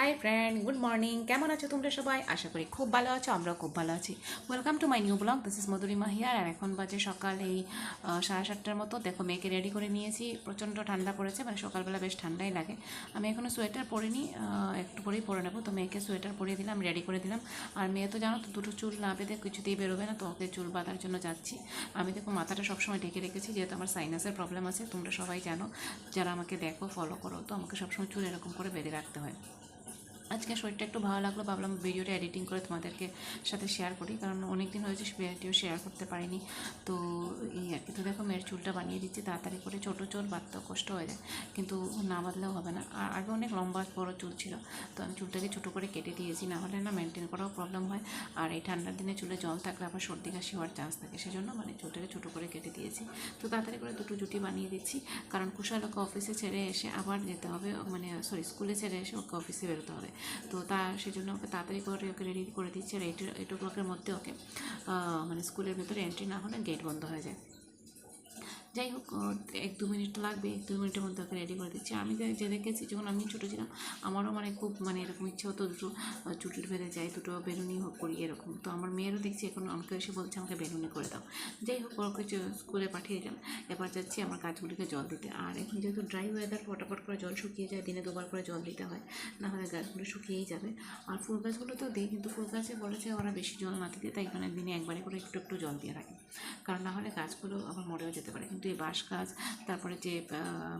Hi friend good morning কেমন আছো তোমরা সবাই? আশা করি খুব ভালো আছো, আমরাও খুব ভালো আছি। Welcome to my new blog this is Madhurima here আর এখন বাজে সকাল এই সাড়ে সাতটার মতো। দেখো, মেয়েকে রেডি করে নিয়েছি। প্রচণ্ড ঠান্ডা পড়েছে মানে সকালবেলা বেশ ঠান্ডাই লাগে। আমি এখনও সোয়েটার পরিনি একটু পরেই পরে নেব। তো মেয়েকে সোয়েটার পরিয়ে দিলাম রেডি করে দিলাম। আর মেয়ে তো জানো তো, দুটো চুল না বেঁধে কিছুতেই বেরোবে না, তো ওকে চুল বাঁধার জন্য যাচ্ছি। আমি দেখো, মাথাটা সবসময় ঢেকে রেখেছি, যেহেতু আমার সাইনাসের প্রবলেম আছে, তোমরা সবাই জানো। যারা আমাকে দেখো ফলো করো, তো আমাকে সবসময় চুল এরকম করে বেঁধে রাখতে হয়। আজকে শরীরটা একটু ভালো লাগল, ভাবলাম ভিডিওটা এডিটিং করে তোমাদেরকে সাথে শেয়ার করি, কারণ অনেক দিন হয়েছে ভিডিও শেয়ার করতে পারিনি। তো এই আর কি, তো দেখো মেয়ের চুলটা বানিয়ে দিচ্ছি, তাড়াতাড়ি করে ছোটো চুল বাঁধতেও কষ্ট হয়ে যায়। কিন্তু না বাঁধলেও হবে না। আর আগে অনেক লম্বা বড় চুল ছিল, তো আমি চুলটাকে ছোটো করে কেটে দিয়েছি, না হলে না মেনটেন করাও প্রবলেম হয়। আর এই ঠান্ডার দিনে চুলে জল থাকলে আবার সর্দি কাশি হওয়ার চান্স থাকে, সেজন্য মানে চুলটাকে ছোটো করে কেটে দিয়েছি। তো তাড়াতাড়ি করে দুটো জুটি বানিয়ে দিচ্ছি, কারণ কুশালোকে অফিসে ছেড়ে এসে আবার যেতে হবে মানে সরি স্কুলে ছেড়ে এসে ওকে অফিসে বেরোতে হবে। তো তা, সেজন্য ওকে তাড়াতাড়ি করে ওকে রেডি করে দিচ্ছে আর এইট এইট ও ক্লকের মধ্যে ওকে মানে স্কুলের ভেতরে এন্ট্রি না হলে গেট বন্ধ হয়ে যায়। যাই হোক এক দু মিনিট লাগবে, এক দু মিনিটের মধ্যে ওকে রেডি করে দিচ্ছি। আমি যে- দেখেছি, যখন আমি ছোটো ছিলাম, আমারও মানে খুব মানে এরকম ইচ্ছে হতো দুটো চুটির বেঁধে যাই, দুটো বেলুনি হোক করি, এরকম। তো আমার মেয়েরও দেখছি, এখন আমাকে এসে বলছে, আমাকে বেলুনি করে দাও। যাই হোক, ওকে স্কুলে পাঠিয়ে দিলাম। এবার যাচ্ছি আমার গাছগুলিকে জল দিতে। আর এখন যেহেতু ড্রাই ওয়েদার ফটাফট করে জল শুকিয়ে যায়, দিনে দুবার করে জল দিতে হয়, না হলে গাছগুলো শুকিয়েই যাবে। আর ফুল গাছগুলোতেও দিই, কিন্তু ফুল গাছে বলেছে ওরা বেশি জল না দিতে তাই এখানে দিনে একবারে করে একটু একটু জল দিয়ে রাখে। কারণ না হলে গাছগুলো আবার মরেও যেতে পারে। কিন্তু এই বাঁশ গাছ, তারপরে যে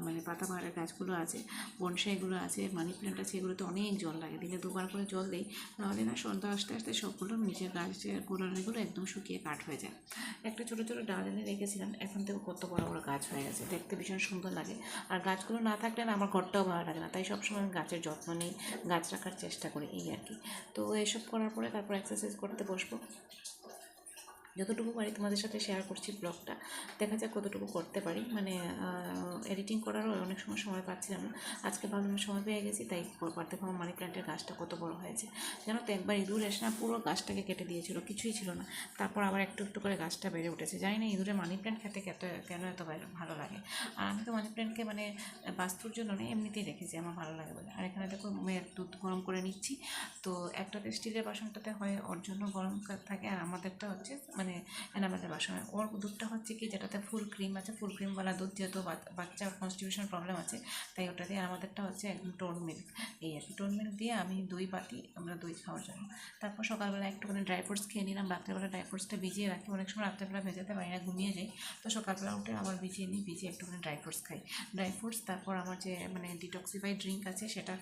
মানে পাতাবাহারের গাছগুলো আছে বনসাইগুলো আছে, মানি প্ল্যান্ট আছে, এগুলোতে অনেক জল লাগে। দিনে দুবার করে জল দেই, তাহলে না সন্ধ্যা আসতে আসতে সবগুলো নিচের গাছের গোড়ালিগুলো একদম শুকিয়ে কাঠ হয়ে যায়। একটা ছোটো ছোটো ডাল এনে রেখেছিলাম, এখন থেকে কত বড় বড় গাছ হয়ে গেছে, দেখতে ভীষণ সুন্দর লাগে। আর গাছগুলো না থাকলে না আমার ঘরটাও ভালো লাগে না, তাই সবসময় আমি গাছের যত্ন নিই, গাছ রাখার চেষ্টা করি, এই আর কি। তো এসব করার পরে তারপর এক্সারসাইজ করতে বসবো। যতটুকু পারি তোমাদের সাথে শেয়ার করছি ব্লগটা দেখা যাক কতটুকু করতে পারি। মানে এডিটিং করারও অনেক সময় সময় পাচ্ছিলাম না। আজকে ভাবলাম সময় পেয়ে গেছি, তাই করতে আমার মানি প্ল্যান্টের গাছটা কত বড় হয়েছে। জানো তো, একবার ইঁদুর এসে না পুরো গাছটাকে কেটে দিয়েছিল, কিছুই ছিল না। তারপর আবার একটু একটু করে গাছটা বেড়ে উঠেছে। জানি না ইঁদুরের মানি প্ল্যান্ট খেতে কত, কেন এত ভালো- লাগে। আর আমি তো মানি প্ল্যান্টকে মানে বাস্তুর জন্য নয় এমনিতেই রেখেছি, আমার ভালো লাগে বলে। আর এখানে দেখো মেয়ের দুধ গরম করে নিচ্ছি। তো একটাতে স্টিলের বাসনটাতে হয়, ওর জন্য গরম থাকে। আর আমাদেরটা হচ্ছে মানে এনামেলের বাসন ওর দুধটা হচ্ছে কি, যেটাতে ফুল ক্রিম আছে, ফুল ক্রিমওয়ালা দুধ যেহেতু বাচ- বাচ্চার কনস্টিটিউশন প্রবলেম আছে, তাই ওটা দিয়ে আমাদেরটা হচ্ছে একদম টোন মিল্ক এই আর কি টোন মিল্ক দিয়ে আমি দই পাতি আমরা দই খাওয়ার জন্য। তারপর সকালবেলা একটুখানি ড্রাই ফ্রুটস খেয়ে নিলাম, রাত্রেবেলা ড্রাই ফ্রুটসটা ভিজিয়ে রাখি। অনেক সময় রাত্রেবেলা ভেজাতে পারি না, ঘুমিয়ে যাই। তো সকালবেলা উঠে আবার ভিজিয়ে নিই, ভিজিয়ে একটুখানি ড্রাই ফ্রুটস খাই। ড্রাই ফ্রুটস তারপর আমার যে মানে ডিটক্সিফাই ড্রিঙ্ক আছে, সেটা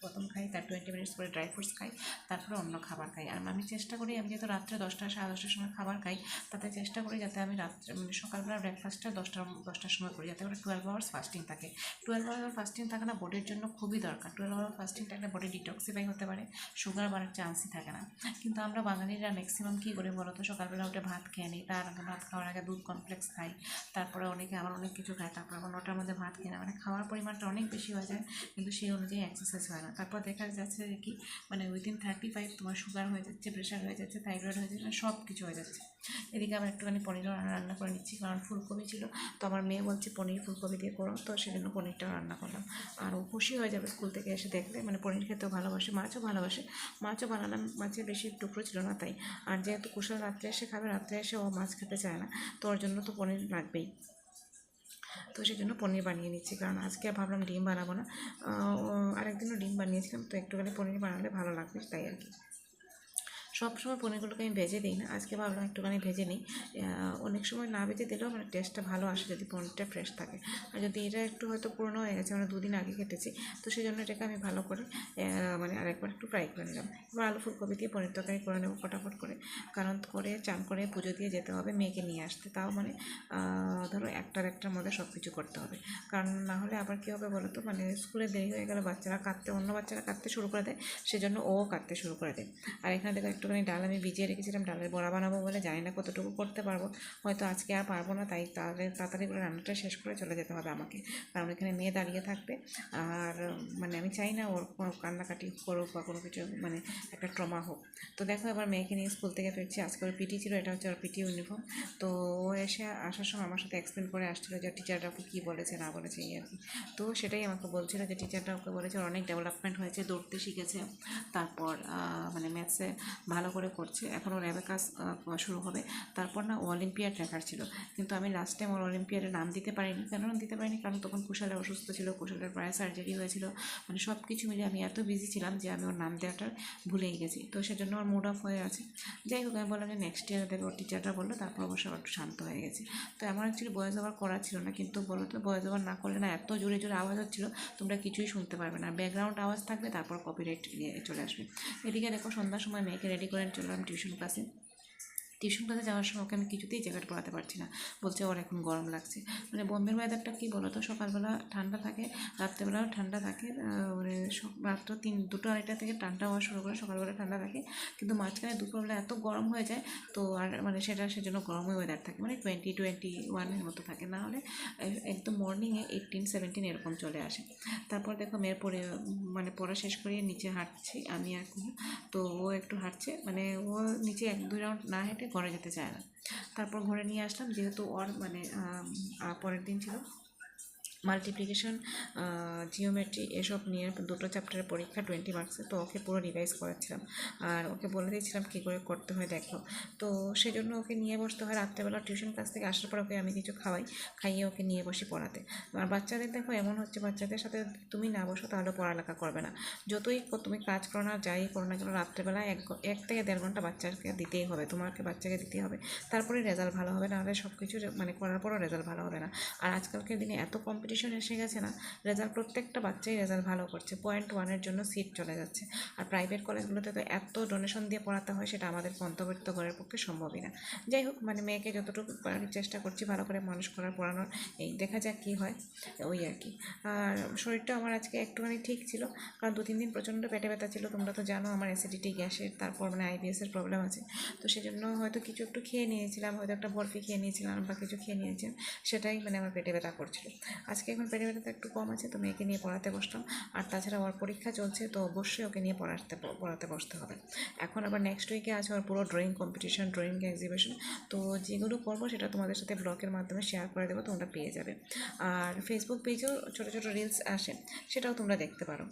প্রথম খাই, তার টোয়েন্টি মিনিটস পরে ড্রাই ফ্রুটস খাই, তারপরে অন্য খাবার খাই। আর আমি চেষ্টা করি, আমি যেহেতু রাত্রে দশটা, সাড়ে দশটার সময় খাবার খাই তাতে চেষ্টা করি যাতে আমি রাত্রে মানে সকালবেলা ব্রেকফাস্টটা দশটা দশটার সময় করি, যাতে করে টুয়েলভ আওয়ার্স ফাস্টিং থাকে। টুয়েলভ আওয়ার ফাস্টিং থাকে না বডির জন্য খুবই দরকার। টুয়েলভ আওয়ার ফাস্টিং থাকলে বডি ডিটক্সিফাই হতে পারে সুগার বাড়ার চান্সই থাকে না। কিন্তু আমরা বাঙালিরা ম্যাক্সিমাম কী করি বলো তো সকালবেলা উঠে ভাত খেয়ে নিই, তার আগে ভাত খাওয়ার আগে দুধ কমপ্লেক্স খাই, তারপরে অনেকে আবার অনেক কিছু খায়, তারপর আবার নটার মধ্যে ভাত খেয়ে মানে খাওয়ার পরিমাণটা অনেক বেশি হয়ে যায়, কিন্তু সেই অনুযায়ী এক্সারসাইজ হয় না। তারপর দেখা যাচ্ছে যে কি মানে উইদিন থার্টি ফাইভ তোমার সুগার হয়ে যাচ্ছে প্রেশার হয়ে যাচ্ছে থাইরয়েড হয়ে যাচ্ছে সব কিছু হয়ে যাচ্ছে। এদিকে আবার একটুখানি পনিরও রান্না করে নিচ্ছি, কারণ ফুলকপি ছিল। তো আমার মেয়ে বলছে, পনির ফুলকপি দিয়ে করো। তো সেজন্য পনিরটাও রান্না করলাম। আর ও খুশি হয়ে যাবে স্কুল থেকে এসে দেখলে মানে পনির খেতেও ভালোবাসে, মাছও ভালোবাসে। মাছও বানালাম, মাছের বেশি টুকরো ছিল না তাই। আর যেহেতু কুশল রাত্রে এসে খাবে, রাত্রে এসে ও মাছ খেতে চায় না। তো ওর জন্য তো পনির লাগবেই। তো সেই জন্য পনির বানিয়ে নিচ্ছি, কারণ আজকে ভাবলাম ডিম বানাবো না। আরেকদিনও ডিম বানিয়েছিলাম, তো একটুখানি পনির বানালে ভালো লাগবে, তাই আর কি। সবসময় পনিরগুলোকে আমি ভেজে দিই না। আজকে ভাবলাম একটুখানি ভেজে নিই। অনেক সময় না ভেজে দিলেও মানে টেস্টটা ভালো আসে যদি পনিরটা ফ্রেশ থাকে। আর যদি এটা একটু হয়তো পুরনো হয়ে গেছে মানে দুদিন আগে কেটেছি, তো সেই জন্য এটাকে আমি ভালো করে মানে আরেকবার একটু ফ্রাই করে নিলাম। এবার আলু ফুলকপি দিয়ে পনির তরকারি করে নেব ফটাফট করে। কারণ করে, চান করে, পুজো দিয়ে যেতে হবে, মেয়েকে নিয়ে আসতে। তাও মানে ধরো একটার একটার মধ্যে সব কিছু করতে হবে। কারণ না হলে আবার কী হবে বলো তো মানে স্কুলে দেরি হয়ে গেলে বাচ্চারা কাঁদতে, অন্য বাচ্চারা কাঁদতে শুরু করে দেয়। সেজন্য ও কাঁদতে শুরু করে দেয়। আর এখানে দেখো একটু একটুখানি ডাল আমি ভিজিয়ে রেখেছিলাম, ডালের বড়া বানাবো বলে জানি না কতটুকু করতে পারব। হয়তো আজকে আর পারব না, তাই তাহলে তাড়াতাড়ি করে রান্নাটা শেষ করে চলে যেতে হবে আমাকে। কারণ এখানে মেয়ে দাঁড়িয়ে থাকবে। আর মানে আমি চাই না ওর কোনো কান্নাকাটি করুক বা কোনো কিছু মানে একটা ট্রমা হোক। তো দেখো এবার মেয়েকে নিয়ে স্কুল থেকে ফিরছি। আজকে ওর পিটি ছিল, এটা হচ্ছে ওর পিটি ইউনিফর্ম। তো ও এসে আসার সময় আমার সাথে এক্সপ্লেন করে আসছিল যে টিচাররা ওকে কী বলেছে, না বলেছে, এই আর কি। তো সেটাই আমাকে বলছিল যে টিচারটা ওকে বলেছে অনেক ডেভেলপমেন্ট হয়েছে, দৌড়তে শিখেছে। তারপর মানে ম্যাথসে ভালো করে করছে। এখন ওর কাজ শুরু হবে। তারপর না ও অলিম্পিয়াড ট্র্যাকার ছিল। কিন্তু আমি লাস্ট টাইম ওর অলিম্পিয়াডে নাম দিতে পারিনি। কেন দিতে পারিনি? কারণ তখন কুশালে অসুস্থ ছিল, কুশালের প্রায় সার্জারি হয়েছিল। মানে সব কিছু মিলে আমি এত বিজি ছিলাম যে আমি ওর নাম দেওয়াটা ভুলেই গেছি। তো সেজন্য ওর মুড অফ হয়ে আছে। যাই হোক, আমি বললাম যে নেক্সট ইয়ার দেবে। ওর টিচাররা বলল, তারপর অবশ্য একটু শান্ত হয়ে গেছে। তো আমার অ্যাকচুয়ালি বয়স ওভার করা ছিল না। কিন্তু বলো তো বয়স ওভার না করলে না এত জোরে জোরে আওয়াজ হচ্ছিল, তোমরা কিছুই শুনতে পারবে না। ব্যাকগ্রাউন্ড আওয়াজ থাকবে তারপর কপিরাইট চলে আসবে। এদিকে দেখো, সন্ধ্যার সময় মেয়েকে রেডি করে চললাম টিউশন ক্লাসে টিউশন ক্লাসে যাওয়ার সময় ওকে আমি কিছুতেই জ্যাকেট পরাতে পারছি না। বলছে, ওর এখন গরম লাগছে। মানে বোম্বের ওয়েদারটা কী বলো তো সকালবেলা ঠান্ডা থাকে, রাত্রেবেলাও ঠান্ডা থাকে মানে রাত্র তিন, দুটো আড়াইটা থেকে ঠান্ডা হওয়া শুরু করে সকালবেলা ঠান্ডা থাকে। কিন্তু মাঝখানে দুপুরবেলা এত গরম হয়ে যায়, তো আর মানে সেটা, সেজন্য গরমই ওয়েদার থাকে। মানে টোয়েন্টি টোয়েন্টি ওয়ানের মতো থাকে। না হলে একদম মর্নিংয়ে এইটিন সেভেন্টিন এরকম চলে আসে। তারপর দেখো, মেয়ের পরে মানে পড়া শেষ করিয়ে নিচে হাঁটছি আমি আর। তো ও একটু হাঁটছে মানে ও নিচে এক, দুই রাউন্ড না হেঁটে ঘরে যেতে চায় না। তারপর ঘরে নিয়ে আসলাম যেহেতু ওর মানে পরের দিন ছিল। মাল্টিপ্লিকেশন জিওমেট্রি এসব নিয়ে দুটো চ্যাপ্টারের পরীক্ষা টোয়েন্টি মার্কসের তো ওকে পুরো রিভাইজ করাচ্ছিলাম। আর ওকে বলে দিয়েছিলাম কী করে করতে হয় দেখো। তো সেই জন্য ওকে নিয়ে বসতে হয় রাত্রেবেলা টিউশন ক্লাস থেকে আসার পর ওকে আমি কিছু খাওয়াই, খাইয়ে ওকে নিয়ে বসি পড়াতে। আর বাচ্চাদের দেখো এমন হচ্ছে, বাচ্চাদের সাথে তুমি না বসো তাহলে পড়ালেখা করবে না। যতই তুমি কাজ করো না, যাই করো না কেন, রাত্রেবেলা এক এক থেকে দেড় ঘণ্টা বাচ্চাকে দিতেই হবে, তোমাকে বাচ্চাকে দিতেই হবে। তারপরে রেজাল্ট ভালো হবে, নাহলে সব কিছু মানে করার পরও রেজাল্ট ভালো হবে না। আর আজকালকার দিনে এত কম্পিটিশন এসে গেছে না রেজাল্ট প্রত্যেকটা বাচ্চাই রেজাল্ট ভালো করছে পয়েন্ট ওয়ানের জন্য সিট চলে যাচ্ছে। আর প্রাইভেট কলেজগুলোতে তো এত ডোনেশন দিয়ে পড়াতে হয়, সেটা আমাদের মন্তব্য করার পক্ষে সম্ভবই না। যাই হোক মানে মেয়েকে যতটুকু পারার চেষ্টা করছি, ভালো করে মানুষ করার, পড়ানোর, এই দেখা যাক কী হয়, ওই আর কি। আর শরীরটা আমার আজকে একটুখানি ঠিক ছিল, কারণ দু, তিন দিন প্রচণ্ড পেটে ব্যথা ছিল, তোমরা তো জানো আমার অ্যাসিডিটি গ্যাসের, তারপর মানে আইবিএসের প্রবলেম আছে। তো সেই জন্য হয়তো কিছু একটু খেয়ে নিয়েছিলাম, হয়তো একটা বরফি খেয়ে নিয়েছিলাম বা কিছু খেয়ে নিয়েছিলাম সেটাই মানে আমার পেটে ব্যথা করছিল। আজকে এখন পেটে একটু কম আছে, তো মেয়েকে নিয়ে পড়াতে বসলাম আর তাছাড়া ওর পরীক্ষা চলছে, তো অবশ্যই ওকে নিয়ে পড়াতে পড়াতে বসতে হবে। এখন আবার নেক্সট উইকে আছে ওর পুরো ড্রয়িং কম্পিটিশন ড্রয়িং এক্সিবিশন তো যেগুলো করব সেটা তোমাদের সাথে ব্লগের মাধ্যমে শেয়ার করে দেবো, তোমরা পেয়ে যাবে। আর ফেসবুক পেজেও ছোটো ছোটো রিলস আসে, সেটাও তোমরা দেখতে পারো।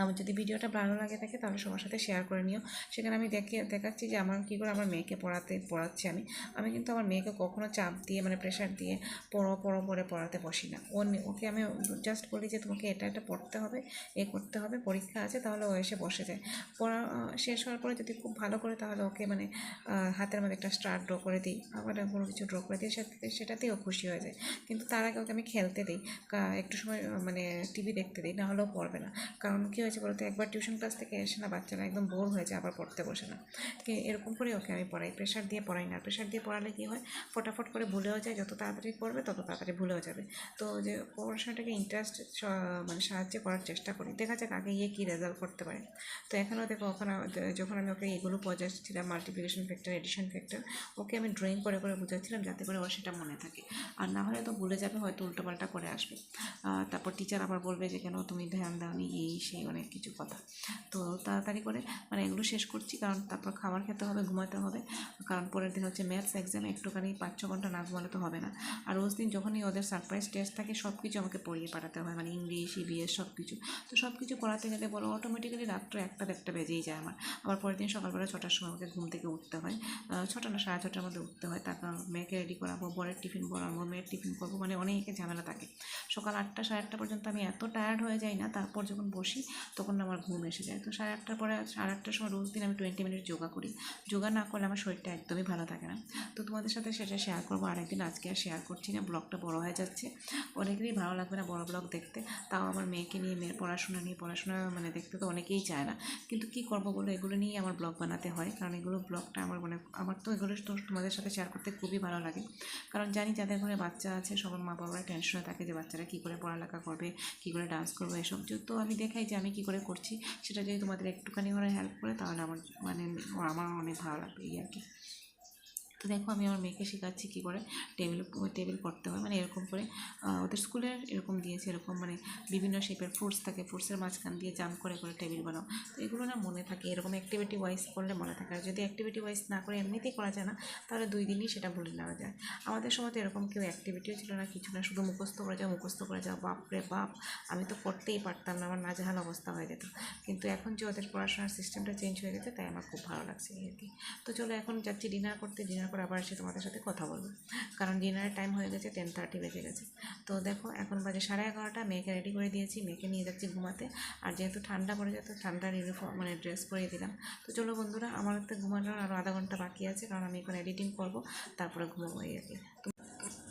আমার যদি ভিডিওটা ভালো লাগে থাকে তাহলে সবার সাথে শেয়ার করে নিও। সেখানে আমি দেখে, দেখাচ্ছি যে আমার কী করে আমার মেয়েকে পড়াতে, পড়াচ্ছি আমি। আমি কিন্তু আমার মেয়েকে কখনো চাপ দিয়ে মানে প্রেশার দিয়ে পড়ো পড়ো পড়ে পড়াতে বসি না। ও ওকে আমি জাস্ট বলি যে তোমাকে এটা এটা পড়তে হবে, এ করতে হবে, পরীক্ষা আছে তাহলে ও এসে বসে যায়। পড়া শেষ হওয়ার পরে যদি খুব ভালো করে তাহলে ওকে মানে হাতের মধ্যে একটা স্টার ড্র করে দিই। আবার কোনো কিছু ড্র করে দিই, সেটাতে, সেটাতেই ও খুশি হয়ে যায়। কিন্তু তার আগে ওকে আমি খেলতে দিই। একটু সময় মানে টিভি দেখতে দিই না হলেও পড়বে না। কারণ কী হয়েছে বলতে? একবার টিউশন ক্লাস থেকে এসে না বাচ্চারা একদম বোর হয়ে যায়, আবার পড়তে বসে না। এরকম করে ওকে আমি পড়াই। প্রেশার দিয়ে পড়াই না। প্রেশার দিয়ে পড়ালে কী হয়? ফটাফট করে ভুলেও যায়, যত তাড়াতাড়ি পড়বে তত তাড়াতাড়ি ভুলেও যাবে। তো যে পড়াশোনাটাকে ইন্টারেস্ট মানে সাহায্য করার চেষ্টা করি। দেখা যাক আগে গিয়ে কী রেজাল্ট করতে পারে। তো এখনও দেখো, ওখানে যখন আমি ওকে এগুলো বোঝাচ্ছিলাম multiplication factor addition factor okay আমি ড্রয়িং করে করে বোঝাচ্ছিলাম যাতে করে ওর সেটা মনে থাকে। আর না হলে তো ভুলে যাবে, হয়তো উল্টোপাল্টা করে আসবে। তারপর টিচার আবার বলবে যে, কেন তুমি ধ্যান দাও দাওনি, এই, সেই কিছু কথা। তো তাড়াতাড়ি করে মানে এগুলো শেষ করছি কারণ তারপর খাবার খেতে হবে, ঘুমাতে হবে। কারণ পরের দিন হচ্ছে ম্যাথস এক্সাম, একটুখানি পাঁচ ছ ঘণ্টা না ঘুমালে তো হবে না। আর রোজ দিন যখনই ওদের সারপ্রাইজ টেস্ট থাকে সব কিছু আমাকে পড়িয়ে পাঠাতে হয়। মানে ইংলিশ ইভিএস সব কিছু তো সব কিছু পড়াতে গেলে বলো অটোমেটিক্যালি রাত্র একটা দেড়টা বেজেই যায় আমার। আবার পরের দিন সকালবেলা ছটার সময় আমাকে ঘুম থেকে উঠতে হয়। ছটা না, সাড়ে ছটার মধ্যে উঠতে হয়। তারপর মেয়েকে রেডি করাবো, বরের টিফিন বানাবো, মেয়ের টিফিন করব মানে অনেক ঝামেলা থাকে। সকাল আটটা, সাড়ে আটটা পর্যন্ত আমি এত টায়ার্ড হয়ে যাই না, তারপর যখন বসি তখন আমার ঘুম এসে যায়। তো সাড়ে আটটার পরে সাড়ে আটটার সময় রোজ দিন আমি টোয়েন্টি মিনিট যোগা করি। যোগা না করলে আমার শরীরটা একদমই ভালো থাকে না। তো তোমাদের সাথে সেটা শেয়ার করব। আরেকদিন আজকে আর শেয়ার করছি না ব্লগটা বড় হয়ে যাচ্ছে। অনেকেরই ভালো লাগবে না বড় ব্লগ দেখতে। তাও আমার মেয়েকে নিয়ে, মেয়ের পড়াশোনা নিয়ে, পড়াশোনা মানে দেখতে তো অনেকেই চায় না। কিন্তু কি করব বলো, এগুলো নিয়েই আমার ব্লগ বানাতে হয়। কারণ এগুলো ব্লগটা আমার মানে আমার তো এগুলো তো তোমাদের সাথে শেয়ার করতে খুবই ভালো লাগে। কারণ জানি যাদের ঘরে বাচ্চা আছে, সবার মা বাবারা টেনশনে থাকে যে বাচ্চারা কী করে পড়ালেখা করবে, কী করে ডান্স করবে, এসব। তো আমি দেখাই যে আমি আমি কি করে করছি, সেটা যদি তোমাদের একটুখানি করে হেল্প করে, তাহলে আমার মানে আমার অনেক ভালো লাগবে এই আর কি। তো দেখো আমি আমার মেয়েকে শেখাচ্ছি কী করে টেবিল টেবিল করতে হয়। মানে এরকম করে ওদের স্কুলের এরকম দিয়েছে, এরকম মানে বিভিন্ন শেপের ফ্রুটস থাকে ফ্রুটসের মাঝখান দিয়ে জাম্প করে করে টেবিল বানাও। তো এগুলো না মনে থাকে, এরকম অ্যাক্টিভিটি ওয়াইজ করলে মনে থাকে। আর যদি অ্যাক্টিভিটি ওয়াইজ না করে এমনিতেই করা যায় না, তাহলে দুই দিনই সেটা বলে নেওয়া যায়। আমাদের সময় তো এরকম কেউ অ্যাক্টিভিটিও ছিল না, কিছু না, শুধু মুখস্থ করে যাও, মুখস্থ করে যাও, বাপ রে বাপ, আমি তো করতেই পারতাম না, আমার নাজেহাল অবস্থা হয়ে যেত। কিন্তু এখন যে ওদের পড়াশোনার সিস্টেমটা চেঞ্জ হয়ে গেছে, তাই আমার খুব ভালো লাগছে আর কি। তো চলো এখন যাচ্ছি ডিনার করতে ডিনার করে আবার এসে তোমাদের সাথে কথা বলব। কারণ ডিনারের টাইম হয়ে গেছে টেন থার্টি বেজে গেছে। তো দেখো, এখন বাজে সাড়ে এগারোটা, মেয়েকে রেডি করে দিয়েছি, মেয়েকে নিয়ে যাচ্ছি ঘুমাতে। আর যেহেতু ঠান্ডা পড়ে যেত ঠান্ডার ইউনিফর্ম মানে ড্রেস পরিয়ে দিলাম। তো চলো বন্ধুরা, আমার তো ঘুমানোর আরও আধা ঘণ্টা বাকি আছে, কারণ আমি এখন এডিটিং করব, তারপরে ঘুমাবো এই আর তো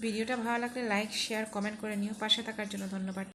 ভিডিওটা ভালো লাগলে লাইক শেয়ার কমেন্ট করে নিও। পাশে থাকার জন্য ধন্যবাদ।